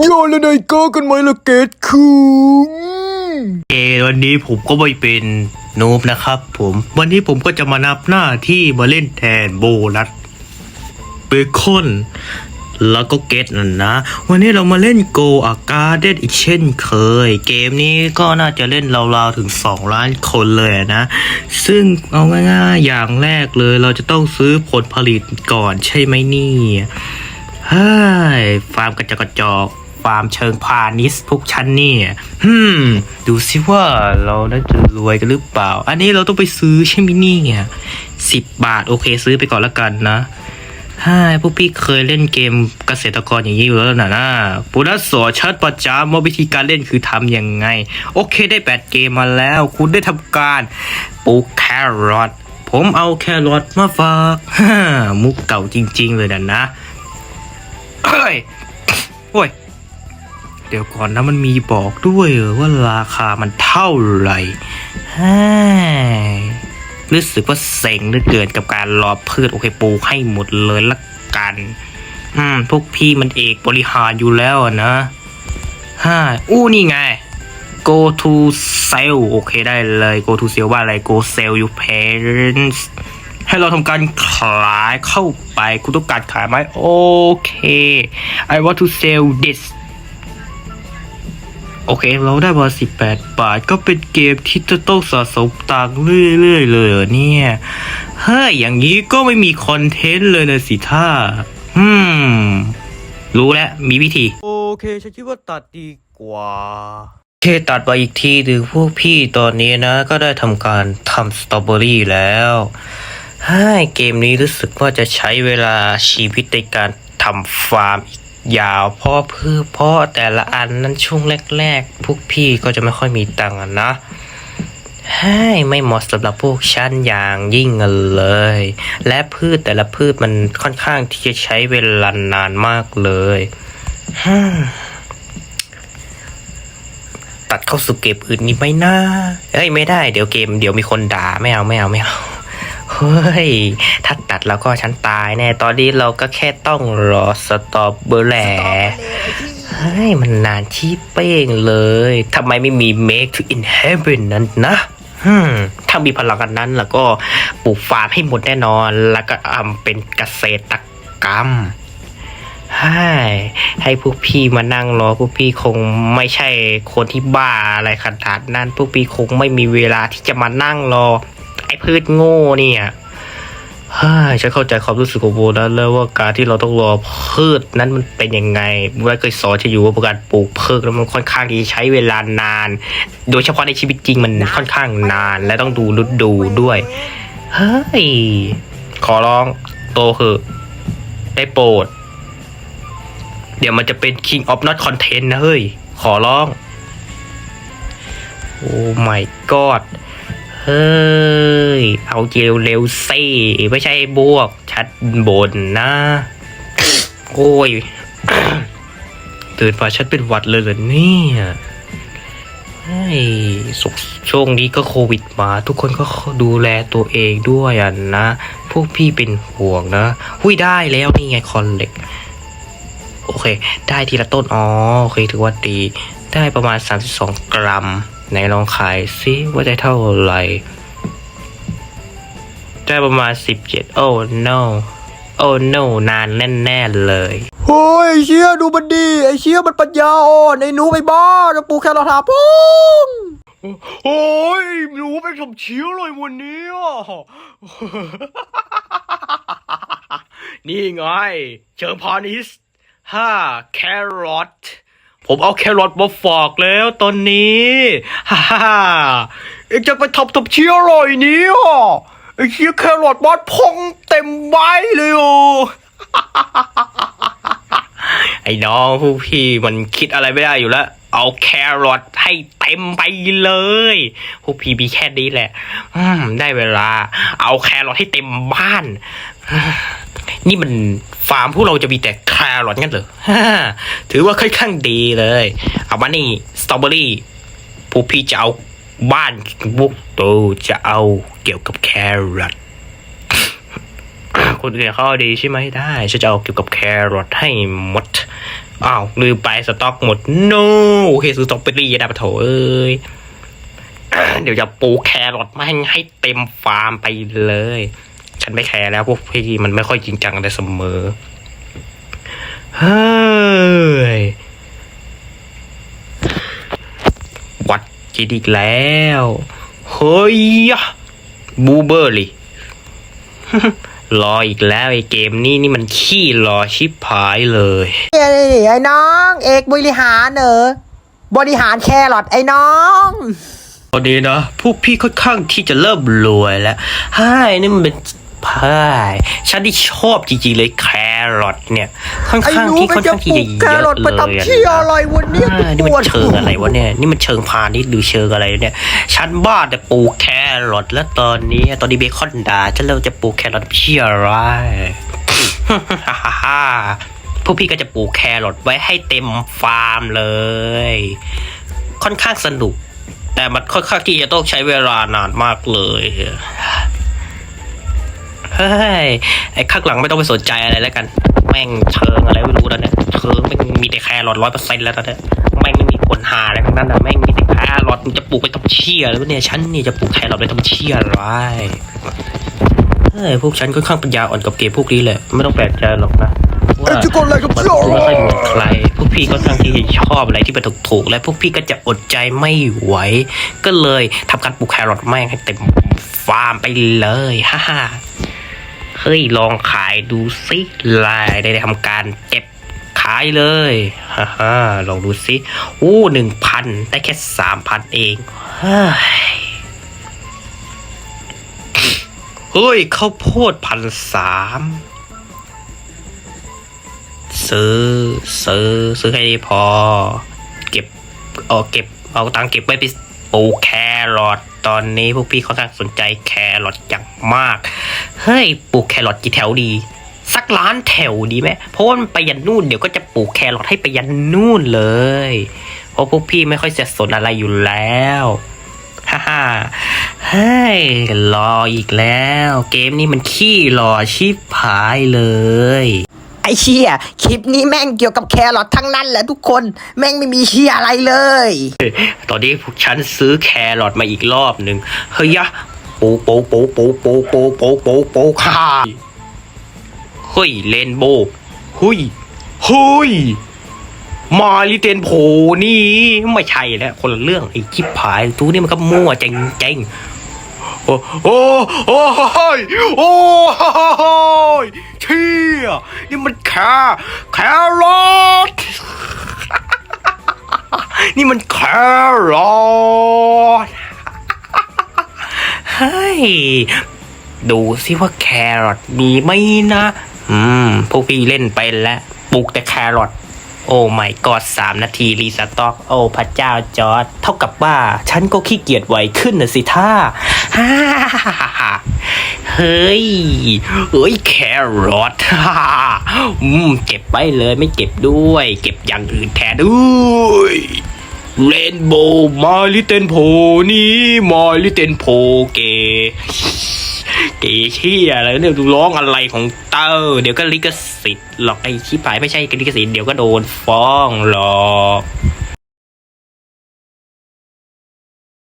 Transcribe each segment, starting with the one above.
โยนแล้วนายก็กันไหมล่ะเกตคุงเอวันนี้ผมก็ไม่เป็นนูบนะครับผมวันนี้ผมก็จะมานับหน้าที่มาเล่นแทนโบนัสเบคอนแล้วก็เกตนั่นนะ วันนี้เรามาเล่นโกอาการเดอีกเช่นเคย เกมนี้ก็น่าจะเล่นราวๆถึง 2 ล้านคนเลยนะ ซึ่งเอาง่ายๆอย่างแรกเลยเราจะต้องซื้อผลผลิตก่อนใช่ไหมนี่ฮ้ยฟาร์มกระจกกระจอก ฟาร์มเชิงพาณิชย์พวกฉันนี่ฮึมดูสิว่าเราน่าจะรวยกันหรือเปล่า อันนี้เราต้องไปซื้อใช่ไหมเนี่ยสิบบาทโอเคซื้อไปก่อนละกันนะฮ่าพวกพี่เคยเล่นเกมเกษตรกรอย่างนี้อยู่แล้วนะนะปุนัสอนชัดประจำว่าวิธีการเล่นคือทำยังไง โอเคได้แปดเกมมาแล้ว คุณได้ทำการปลูกแครอทผมเอาแครอทมาฝากฮ่ามุกเก่าจริง ๆ เลยนะนะเอ้ยโอ้ย เดี๋ยวก่อนนะมันมีบอกด้วยว่าราคามันเท่าไหร่ฮ่ารู้สึกว่าเซ็งเหลือเกินกับการรอพืชโอเคปลูกให้หมดเลยละกัน อืม พวกพี่มันเอกบริหารอยู่แล้วนะฮ่าอู้นี่ไง go to sell โอเคได้เลย go to sell ว่าอะไร go sell your parents ให้เราทำการขายเข้าไป คุณต้องการขายไหมโอเค I want to sell this โอเค เราได้มา18 บาท ก็เป็นเกมที่จะต้องสะสมตังค์เรื่อยๆเลยเหรอเนี่ย เฮ้ย อย่างนี้ก็ไม่มีคอนเทนต์เลยนะสิท่าอืม รู้แล้ว มีวิธี โอเค ฉันคิดว่าตัดดีกว่าโอเคตัดไปอีกทีหนึ่งพวกพี่ตอนนี้นะ ก็ได้ทำการทำสตรอเบอรี่แล้วเฮ้ยเกมนี้รู้สึกว่าจะใช้เวลาชีวิตในการทำฟาร์มอีก ยาวเพราะพืชเพราะแต่ละอันนั้นช่วงแรกๆ พวกพี่ก็จะไม่ค่อยมีตังค์นะให้ไม่เหมาะสำหรับพวกฉันอย่างยิ่งเลย และพืชแต่ละพืชมันค่อนข้างที่จะใช้เวลานานมากเลยตัดเข้าสู่เกมอื่นนี่ไหมนะเอ้ยไม่ได้เดี๋ยวเกมเดี๋ยวมีคนด่าไม่เอาไม่เอาไม่เอา เฮ้ย ถ้าตัดแล้วก็ฉันตายแน่ ตอนนี้เราก็แค่ต้องรอสตรอเบอร์แหลเฮ้ย มันนานที่เป้งเลย ทำไมไม่มี make to in heaven นั้นนะฮึมถ้ามีพลังกันนั้น แล้วก็ปลูกฟาร์มให้หมดแน่นอน แล้วก็ทำเป็นเกษตรกรรมให้ให้พวกพี่มานั่งรอพวกพี่คงไม่ใช่คนที่บ้าอะไรขนาดนั้นพวกพี่คงไม่มีเวลาที่จะมานั่งรอไอ้ พืชโง่เนี่ยฮ้ยฉันเข้าใจความรู้สึกของโบนัสแล้วว่าการที่เราต้องรอพืชนั้นมันเป็นยังไงโบนัสเคยสอนจะอยู่ว่าการปลูกพืชแล้วมันค่อนข้างที่ใช้เวลานาน โดยเฉพาะในชีวิตจริงมันค่อนข้างนาน และต้องดูฤดูด้วย เฮ้ย ขอร้องโตคือได้โปรด เดี๋ยวมันจะเป็น King of Not Content นะเฮ้ย ขอร้อง โอ้ my god เฮ้ย เอาเจลเร็วๆสิไม่ใช่บวก ชัดบนนะ โอ้ยตื่นมาฉันเป็นหวัดเลยเหรอเนี่ยเฮ้ยสุขช่วงนี้ก็โควิดมา ทุกคนก็ดูแลตัวเองด้วยอะนะ พวกพี่เป็นห่วงนะ หุยได้แล้วนี่ไงคอนเหล็ก โอเค ได้ทีละต้น อ๋อ โอเค ถือว่าดี ได้ประมาณ 32 กรัม ไหนลองขายซิว่าได้เท่าไหร่ ได้ประมาณ 17 โอ้ no โอ้ no นานแน่ๆเลยโอ้ยไอ้เชี่ยดูมันดี ไอ้เชี่ยมันปัญญาอ่อนไอ้หนูไปบ้าจะปลูกแครอทหาพุงโอ้ยหนูเป็นสมเชียวเลยวันนี้อะ นี่ไง เชิงพาณิชย์ห้าแครอท ผมเอาแครอทมาฝากแล้วตอนนี้ฮ่าฮ่าเอ็งจะไปทำทำเชียอร่อยเนี่ยไอ้เชี่ยแครอทบอสพองเต็มใบเลยอะ ไอ้น้องผู้พี่มันคิดอะไรไม่ได้อยู่แล้ว เอาแครอทให้เต็มไปเลยพวกพี่มีแค่นี้แหละ อืม ได้เวลา เอาแครอทให้เต็มบ้าน นี่มันฟาร์มพวกเราจะมีแต่แครอทงั้นเหรอถือว่าค่อนข้างดีเลย เอามานี่สตรอเบอรี่พวกพี่จะเอาบ้านพวกโตจะเอาเกี่ยวกับแครอท คนอื่นเขาเอาดีใช่ไหมได้ฉันจะเอาเกี่ยวกับแครอทให้หมดอ้าวลืมไปสต็อกหมด no โอเคซื้อสต็อกเปอรี่ได้ปะโถเอ้ยเดี๋ยวจะปลูกแครอทมาให้ให้เต็มฟาร์มไปเลย ฉันไม่แคร์แล้วพวกพี่มันไม่ค่อยจริงจังอะไรเสมอเฮ้ยวัดกินอีกแล้ว เฮ้ยบูเบอร์ลี่ รออีกแล้วไอ้เกมนี้นี่มันขี้รอชิบหายเลยไอ้ไอ้น้อง เอกบริหารเนอะบริหารแครอทไอ้น้องตอนนี้นะพวกพี่ค่อนข้างที่จะเริ่มรวยแล้วใช่นี่มันเป็น พายฉันที่ชอบจริงๆเลยแครอทเนี่ยค่อนไอ้ข้างหนูที่มัค่อนนจะข้างปที่ลูจะกเยแครออะทเลไปยทำเชี่ยอะไรวันนี้อ่านี่มันเชิงอะไรวะเนี่ย นี่มันเชิงพาณิชย์หรือเชิงอะไรเนี่ย ฉันบ้าแต่ปลูกแครอทแล้วตอนนี้ตอนนี้เบคอนด่าฉันเริ่มจะปลูกแครอทเชี่ยอะไร พวกพี่ก็จะปลูกแครอทไว้ให้เต็มฟาร์มเลย ค่อนข้างสนุก แต่มันค่อนข้างที่จะต้องใช้เวลานานมากเลยเฮ้ ยไอ้ข้างหลังไม่ต้องไปสนใจอะไรแล้วกัน แม่งเชิงอะไรไม่รู้แล้วเนี่ยเชิงแม่งมีแต่แครอทร้อยเปอร์เซ็นต์แล้วตอนเนี้ยแม่งไม่มีผลหาอะไรทั้งนั้นนะแม่งมีแต่แครอทมันจะปลูกไปทำเชี่ยแล้วเนี่ยฉันนี่จะปลูกแครอทไปทำเชี่ยอะไรเฮ้ยพวกฉันค่อนข้างปัญญาอ่อนกับเกมพวกนี้แหละไม่ต้องแปลกใจหรอกนะว่าไอ้ทุกคนอะไรกับมันเชี่ยไม่ค่อยเหมือนใคร พวกพี่ก็ทั้งที่ชอบอะไรที่เป็นถูกๆและพวกพี่ก็จะอดใจไม่ไหว ก็เลยทำการปลูกแครอทแม่งให้เต็มฟาร์มไปเลย ฮ่าฮ่า เฮ้ยลองขายดูสิลายได้ทำการเก็บขายเลยฮ่าฮ่าลองดูสิอู้หนึ่งพันได้แค่สามพันเองเฮ้ยเฮ้ยข้าวโพดพันสามซื้อซื้อซื้อให้พอ เก็บเอาเก็บเอาตังเก็บไว้ไปปลูกแครอท ตอนนี้พวกพี่เขาตั้งสนใจแครอทอย่างมาก เฮ้ยปลูกแครอทกี่แถวดี สักล้านแถวดีไหมเพราะว่ามันไปยันนู่นเดี๋ยวก็จะปลูกแครอทให้ไปยันนู่นเลย เพราะพวกพี่ไม่ค่อยจะสนอะไรอยู่แล้วฮ่าฮ่าเฮ้ยรออีกแล้ว เกมนี้มันขี้รอชิบหายเลย ไอ้เชี่ยคลิปนี้แม่งเกี่ยวกับแครอททั้งนั้นแหละทุกคนแม่งไม่มีเชี่ยอะไรเลย ตอนนี้พวกฉันซื้อแครอทมาอีกรอบหนึ่งเฮ้ยยะปูปูปูปูปูปูปูปูปูค่ะเฮ้ยเลนโบเฮ้ยเฮ้ยมาลิเตนโผนี่ไม่ใช่แล้วคนละเรื่องไอ้ชิบหายทูนี่มันก็มั่วเจ๋งจงโอ้โอ้โอ้โอ้ เชี่ยนี่มันแคแครอทนี่มันแครอทเฮ้ยดูสิว่าแครอทมีไหมนะ อืม พวกพี่เล่นไปแล้ว ปลูกแต่แครอท โอ้ไม่กอดสามนาทีรีสต็อกโอ้พระเจ้าจอร์ดเท่ากับว่า ฉันก็ขี้เกียจไวขึ้นนะสิท่าฮ่าเฮ้ย เฮ้ยแครอทฮ่าอืมเก็บไปเลยไม่เก็บด้วย เก็บอย่างอื่นแทนด้วยเรนโบว์มาลิเตนโพนี่มาลิเตนโพเก เกเชี่ยอะไรเนี่ยดูร้องอะไรของเต้า เดี๋ยวก็ลิขสิทธิ์หรอกไอ้ชิบหายไม่ใช่ลิขสิทธิ์เดี๋ยวก็โดนฟ้องหรอก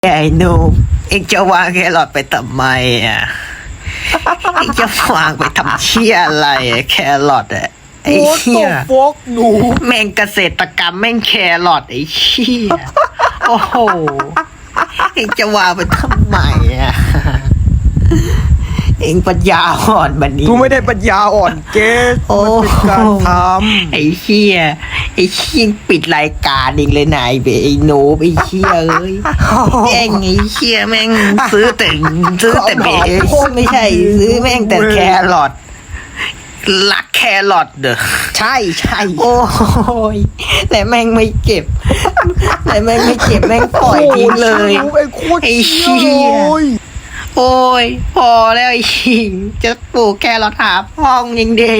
ไอ้หนูเองจะวางแครอทไปทำไมอะเองจะวางไปทำเชี่ยอะไรอะแครอทอะไอ้เชี่ยฟอกหนูแม่งเกษตรกรรมแม่งแครอทไอ้เชี่ยโอ้โหเองจะวางไปทำไมอะ เองปัญญาอ่อนบันนี้กูไม่ได้ปัญญาอ่อนเกสโอ้มันเป็นการทไอ้เชี่ยไอ้เชี่ยปิดรายการเองเลยนายเบไอ้โนบไอ้เชี่ยเอ้ยแม่งไอ้เชี่ยแม่งซื้อแต่ซื้อแต่เบไม่ใช่ ซื้อแม่งแต่แครอทรักแครอทเด้อำใช่ใช่โอ้ยแต่แม่งไม่เก็บ แต่แม่งไม่เก็บแม่งปล่อยทิ้งเลยโอ้โหไอ้โคตรไอ้เชี่เชี่ยยเลย โอ้ย พอแล้วอิง จะปลูกแครอทหาพ่องยิงดี